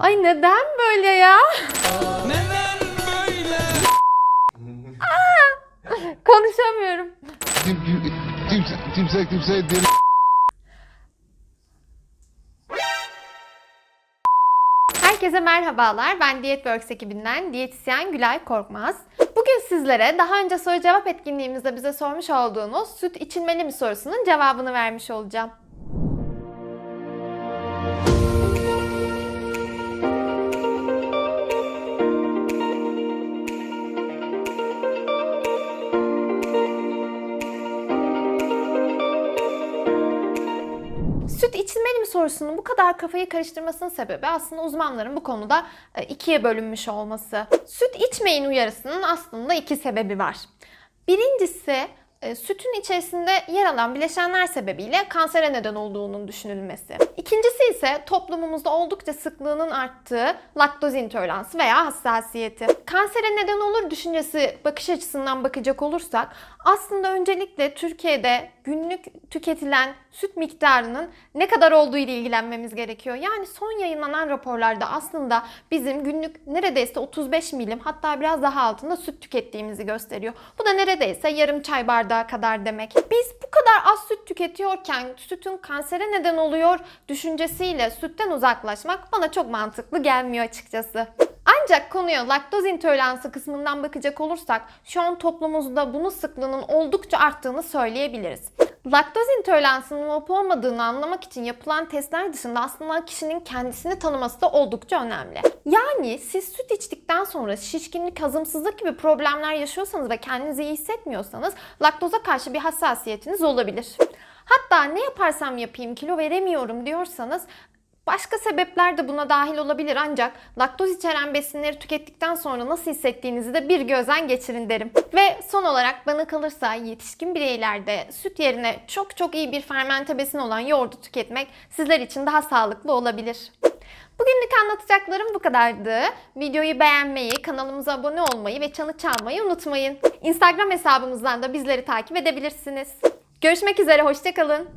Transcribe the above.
Ay neden böyle ya? Konuşamıyorum. Kim, kim, kimse, kimse kimseye deli Herkese merhabalar. Ben Diyetworks ekibinden diyetisyen Gülay Korkmaz. Bugün sizlere daha önce soru cevap etkinliğimizde bize sormuş olduğunuz süt içilmeli mi sorusunun cevabını vermiş olacağım. Süt içilmeli mi sorusunun bu kadar kafayı karıştırmasının sebebi aslında uzmanların bu konuda e, ikiye bölünmüş olması. Süt içmeyin uyarısının aslında iki sebebi var. Birincisi e, sütün içerisinde yer alan bileşenler sebebiyle kansere neden olduğunun düşünülmesi. İkincisi ise toplumumuzda oldukça sıklığının arttığı laktoz intoleransı veya hassasiyeti. Kansere neden olur düşüncesi bakış açısından bakacak olursak aslında öncelikle Türkiye'de günlük tüketilen süt miktarının ne kadar olduğu ile ilgilenmemiz gerekiyor. Yani son yayınlanan raporlarda aslında bizim günlük neredeyse 35 milim hatta biraz daha altında süt tükettiğimizi gösteriyor. Bu da neredeyse yarım çay bardağı kadar demek. Biz bu kadar az süt tüketiyorken sütün kansere neden oluyor düşüncesiyle sütten uzaklaşmak bana çok mantıklı gelmiyor açıkçası. Ancak konuya laktoz intoleransı kısmından bakacak olursak şu an toplumumuzda bunun sıklığının oldukça arttığını söyleyebiliriz. Laktoz intoleransının olup olmadığını anlamak için yapılan testler dışında aslında kişinin kendisini tanıması da oldukça önemli. Yani siz süt içtikten sonra şişkinlik, hazımsızlık gibi problemler yaşıyorsanız ve kendinizi iyi hissetmiyorsanız laktoza karşı bir hassasiyetiniz olabilir. Hatta ne yaparsam yapayım kilo veremiyorum diyorsanız Başka sebepler de buna dahil olabilir ancak laktoz içeren besinleri tükettikten sonra nasıl hissettiğinizi de bir gözden geçirin derim. Ve son olarak bana kalırsa yetişkin bireylerde süt yerine çok çok iyi bir fermente besin olan yoğurdu tüketmek sizler için daha sağlıklı olabilir. Bugünlük anlatacaklarım bu kadardı. Videoyu beğenmeyi, kanalımıza abone olmayı ve çanı çalmayı unutmayın. Instagram hesabımızdan da bizleri takip edebilirsiniz. Görüşmek üzere, hoşçakalın.